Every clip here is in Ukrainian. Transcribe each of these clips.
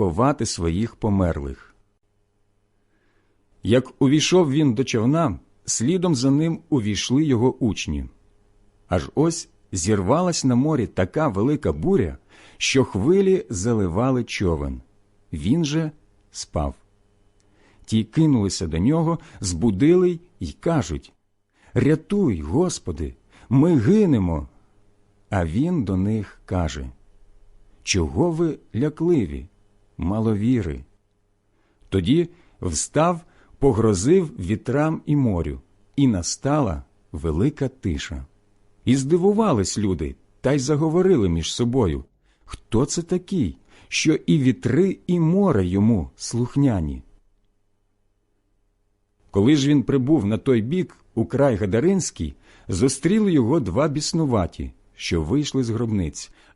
ховати своїх померлих. Як увійшов він до човна, слідом за ним увійшли його учні. Аж ось зірвалась на морі така велика буря, що хвилі заливали човен. Він же спав. Ті кинулися до нього, збудили й кажуть Рятуй, Господи, ми гинемо. А він до них каже Чого ви лякливі, маловіри? Тоді встав, погрозив вітрам і морю, і настала велика тиша. І здивувались люди, та й заговорили між собою Хто це такий, що і вітри, і море йому слухняні? Коли ж він прибув на той бік, у край Гадаринський, зустріли його два біснуваті, що вийшли з гробниць,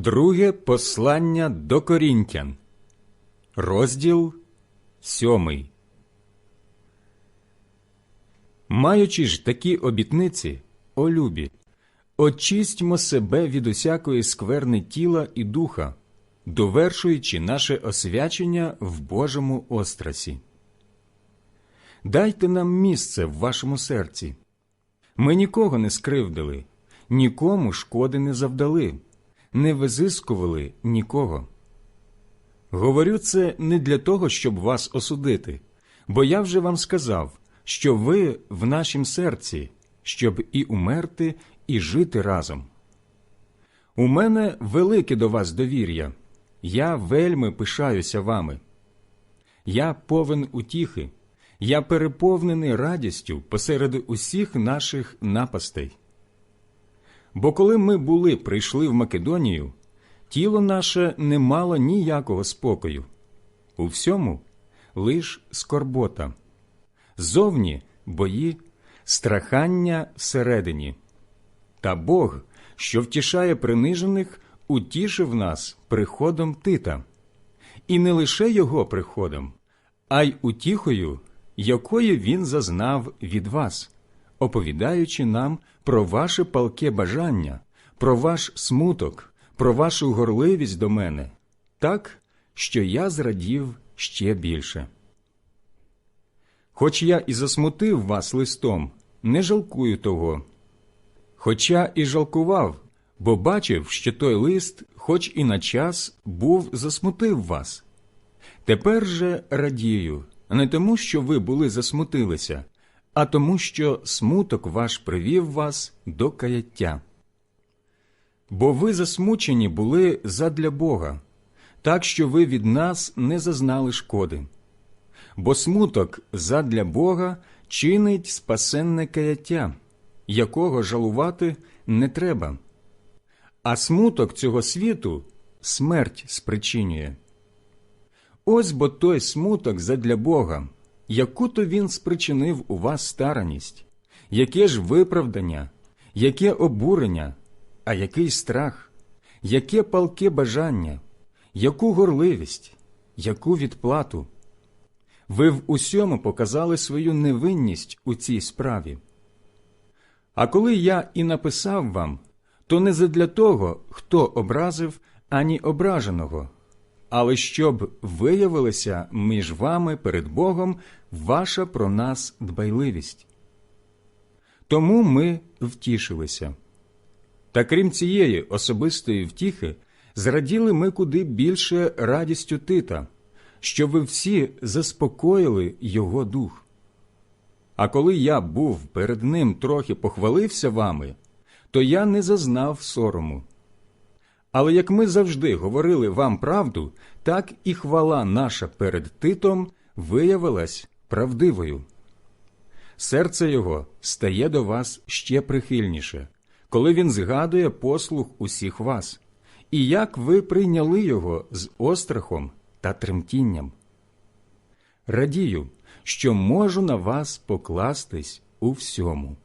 Друге послання до Корінтян, розділ сьомий. Маючи ж такі обітниці, о любі, очистьмо себе від усякої скверни тіла і духа, довершуючи наше освячення в Божому острасі. Дайте нам місце в вашому серці. Ми нікого не скривдили, нікому шкоди не завдали не визискували нікого. Говорю це не для того, щоб вас осудити, бо я вже вам сказав, що ви в нашім серці, щоб і умерти, і жити разом. У мене велике до вас довір'я, я вельми пишаюся вами. Я повен утіхи, я переповнений радістю посеред усіх наших напастей. Бо коли ми були прийшли в Македонію, тіло наше не мало ніякого спокою. У всьому лиш скорбота, зовні бої, страхання всередині. Та Бог, що втішає принижених, утішив нас приходом Тита, і не лише його приходом, а й утіхою, якої він зазнав від вас оповідаючи нам про ваше палке бажання, про ваш смуток, про вашу горливість до мене, так, що я зрадів ще більше. Хоч я і засмутив вас листом, не жалкую того. Хоча і жалкував, бо бачив, що той лист, хоч і на час, був засмутив вас. Тепер же радію, не тому, що ви були засмутилися, а тому, що смуток ваш привів вас до каяття. Бо ви засмучені були задля Бога, так що ви від нас не зазнали шкоди. Бо смуток задля Бога чинить спасенне каяття, якого жалувати не треба, а смуток цього світу смерть спричинює. Ось бо той смуток задля Бога яку то він спричинив у вас стараність, яке ж виправдання, яке обурення, а який страх, яке палке бажання, яку горливість, яку відплату. Ви в усьому показали свою невинність у цій справі. А коли я і написав вам, то не задля того, хто образив, ані ображеного але щоб виявилася між вами перед Богом ваша про нас дбайливість. Тому ми втішилися. Та крім цієї особистої втіхи, зраділи ми куди більше радістю Тита, що ви всі заспокоїли його дух. А коли я був перед ним трохи похвалився вами, то я не зазнав сорому. Але як ми завжди говорили вам правду, так і хвала наша перед Титом виявилась правдивою. Серце його стає до вас ще прихильніше, коли він згадує послух усіх вас, і як ви прийняли його з острахом та тремтінням. Радію, що можу на вас покластись у всьому.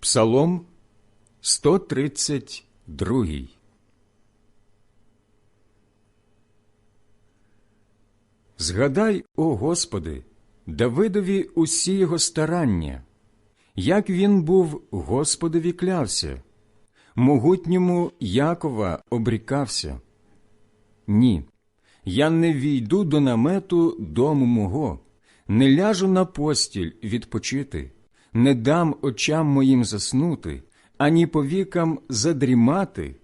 Псалом 132 Згадай, о Господи, Давидові усі його старання, як він був Господові клявся, могутньому Якова обрікався. Ні, я не війду до намету дому мого, не ляжу на постіль відпочити, не дам очам моїм заснути, ані повікам задрімати,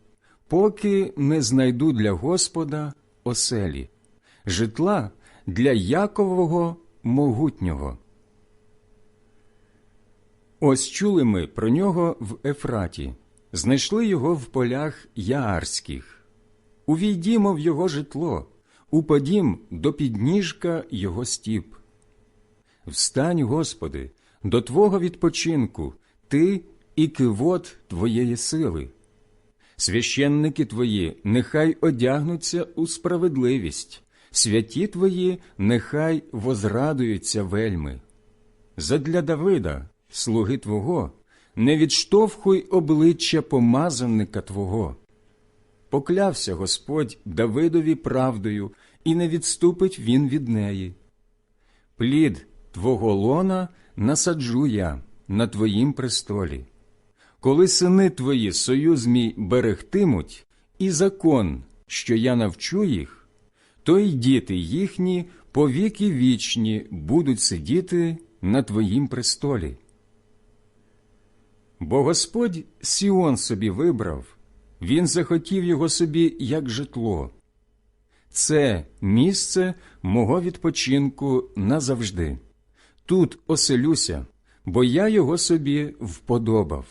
поки не знайду для Господа оселі, житла для Якового могутнього. Ось чули ми про нього в Ефраті, знайшли його в полях Яарських. Увійдімо в його житло, упадім до підніжка його стіп. Встань, Господи, до Твого відпочинку, Ти і кивот Твоєї сили. Священники Твої нехай одягнуться у справедливість, святі Твої нехай возрадуються вельми. Задля Давида, слуги Твого, не відштовхуй обличчя помазанника Твого. Поклявся Господь Давидові правдою, і не відступить він від неї. Плід Твого лона насаджу я на Твоїм престолі. Коли сини Твої союз мій берегтимуть, і закон, що я навчу їх, то й діти їхні повіки вічні будуть сидіти на Твоїм престолі. Бо Господь Сіон собі вибрав, Він захотів його собі як житло. Це місце мого відпочинку назавжди. Тут оселюся, бо я його собі вподобав.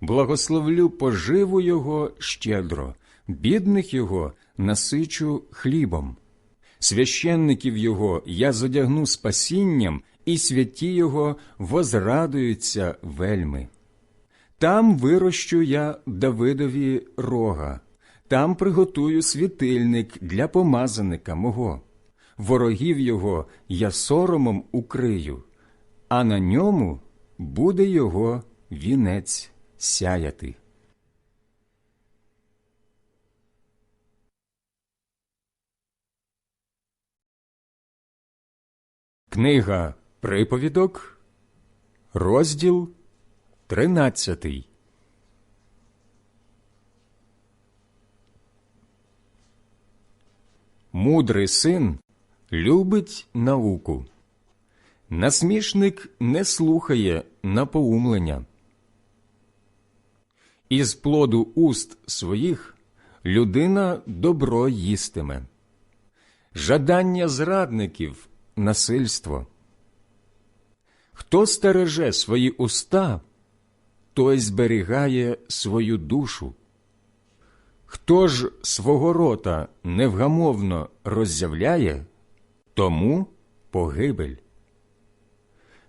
Благословлю поживу його щедро, бідних його насичу хлібом. Священників його я зодягну спасінням, і святі його возрадуються вельми. Там вирощу я Давидові рога, там приготую світильник для помазаника мого. Ворогів його я соромом укрию, а на ньому буде його вінець сяяти. Книга Приповідок, розділ тринадцятий. Мудрий син любить науку. Насмішник не слухає напоумлення. Із плоду уст своїх людина добро їстиме, жадання зрадників насильство. Хто стереже свої уста, той зберігає свою душу. Хто ж свого рота невгамовно роззявляє, тому погибель.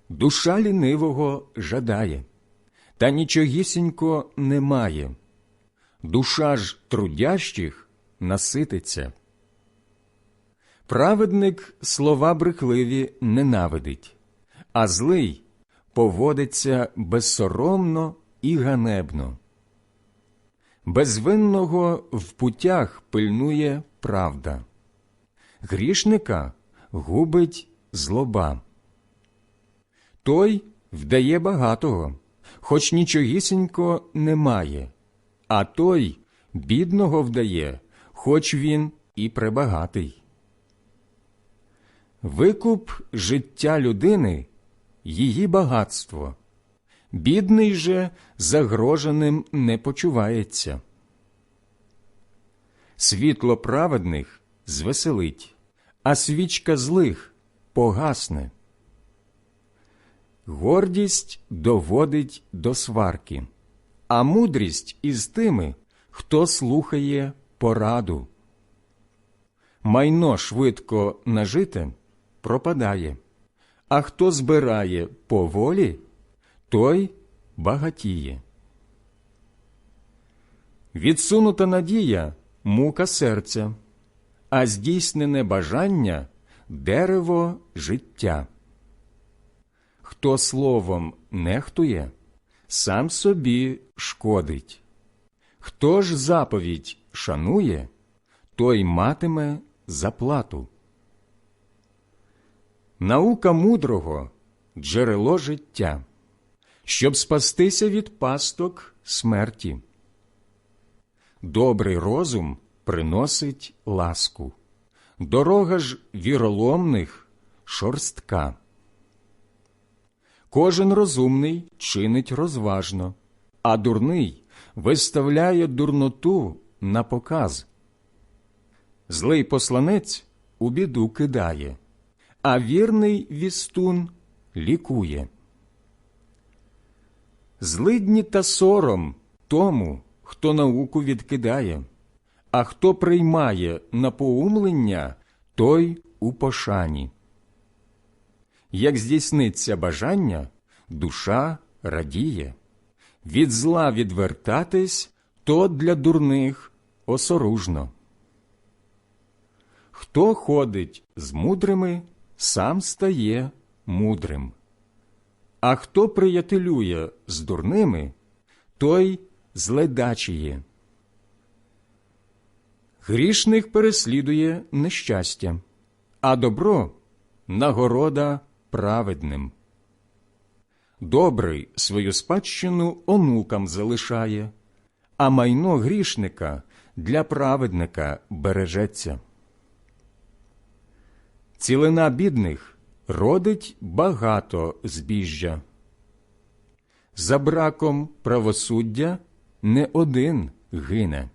Душа лінивого жадає, та нічогісінько немає. Душа ж трудящих насититься. Праведник слова брехливі ненавидить, а злий поводиться безсоромно і ганебно. Безвинного в путях пильнує правда, грішника губить злоба. Той вдає багатого, хоч нічогісінько немає, а той бідного вдає, хоч він і пребагатий. Викуп життя людини її багатство, бідний же загроженим не почувається. Світло праведних звеселить, а свічка злих погасне. Гордість доводить до сварки, а мудрість із тими, хто слухає пораду. Майно швидко нажите пропадає, а хто збирає по волі, той багатіє. Відсунута надія мука серця, а здійснене бажання дерево життя. Хто словом нехтує, сам собі шкодить. Хто ж заповідь шанує, той матиме заплату. Наука мудрого джерело життя, щоб спастися від пасток смерті. Добрий розум приносить ласку, дорога ж віроломних шорстка. Кожен розумний чинить розважно, а дурний виставляє дурноту на показ. Злий посланець у біду кидає, а вірний вістун лікує. Злидні та сором тому, хто науку відкидає, а хто приймає напоумлення, той у пошані. Як здійсниться бажання, душа радіє, від зла відвертатись то для дурних осоружно. Хто ходить з мудрими, сам стає мудрим. А хто приятелює з дурними, той зледачіє. Грішних переслідує нещастя, а добро нагорода праведним. Добрий свою спадщину онукам залишає, а майно грішника для праведника бережеться. Цілина бідних родить багато збіжжя. За браком правосуддя не один гине.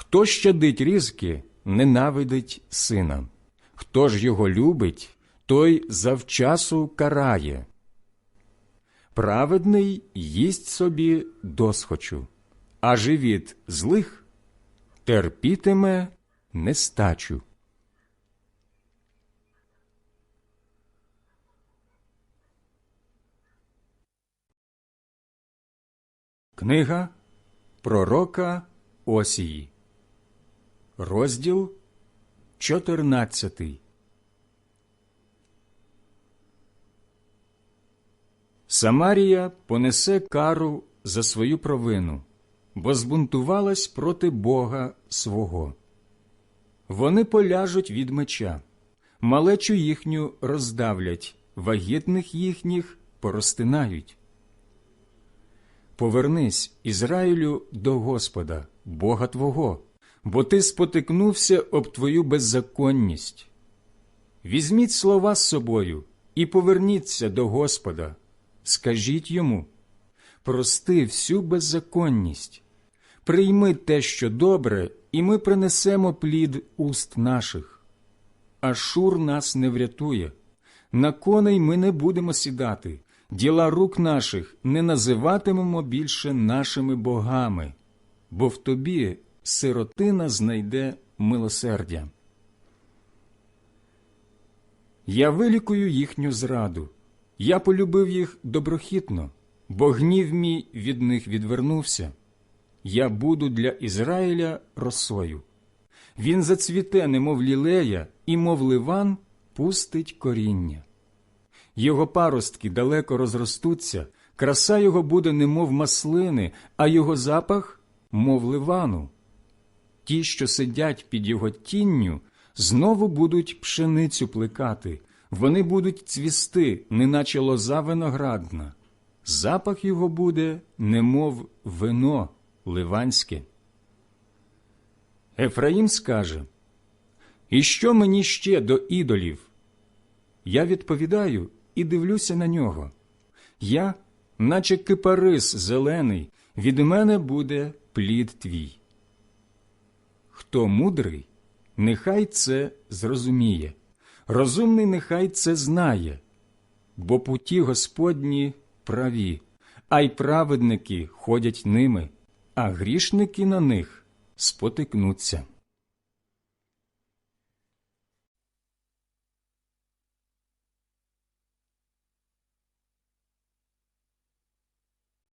Хто щадить різки, ненавидить сина, хто ж його любить, той завчасу карає. Праведний їсть собі досхочу, а живіт злих терпітиме нестачу. Книга Пророка Осії, розділ 14 Самарія понесе кару за свою провину, бо збунтувалась проти Бога свого. Вони поляжуть від меча, малечу їхню роздавлять, вагітних їхніх поростинають. Повернись, Ізраїлю, до Господа, Бога Твого, бо ти спотикнувся об твою беззаконність. Візьміть слова з собою і поверніться до Господа, скажіть йому прости всю беззаконність, прийми те, що добре, і ми принесемо плід уст наших. Ашур нас не врятує, на коней ми не будемо сідати. Діла рук наших не називатимемо більше нашими богами, бо в тобі сиротина знайде милосердя. Я вилікую їхню зраду, я полюбив їх доброхітно, бо гнів мій від них відвернувся. Я буду для Ізраїля росою. Він зацвіте, немов лілея, і, мов ливан, пустить коріння його паростки далеко розростуться, краса його буде немов маслини, а його запах мов ливану. Ті, що сидять під його тінню, знову будуть пшеницю плекати, вони будуть цвісти, неначе лоза виноградна. Запах його буде, немов вино ливанське. Ефраїм скаже І що мені ще до ідолів? Я відповідаю і дивлюся на нього. Я, наче кипарис зелений, від мене буде плід твій. Хто мудрий, нехай це зрозуміє, розумний нехай це знає, бо путі Господні праві, а й праведники ходять ними, а грішники на них спотикнуться.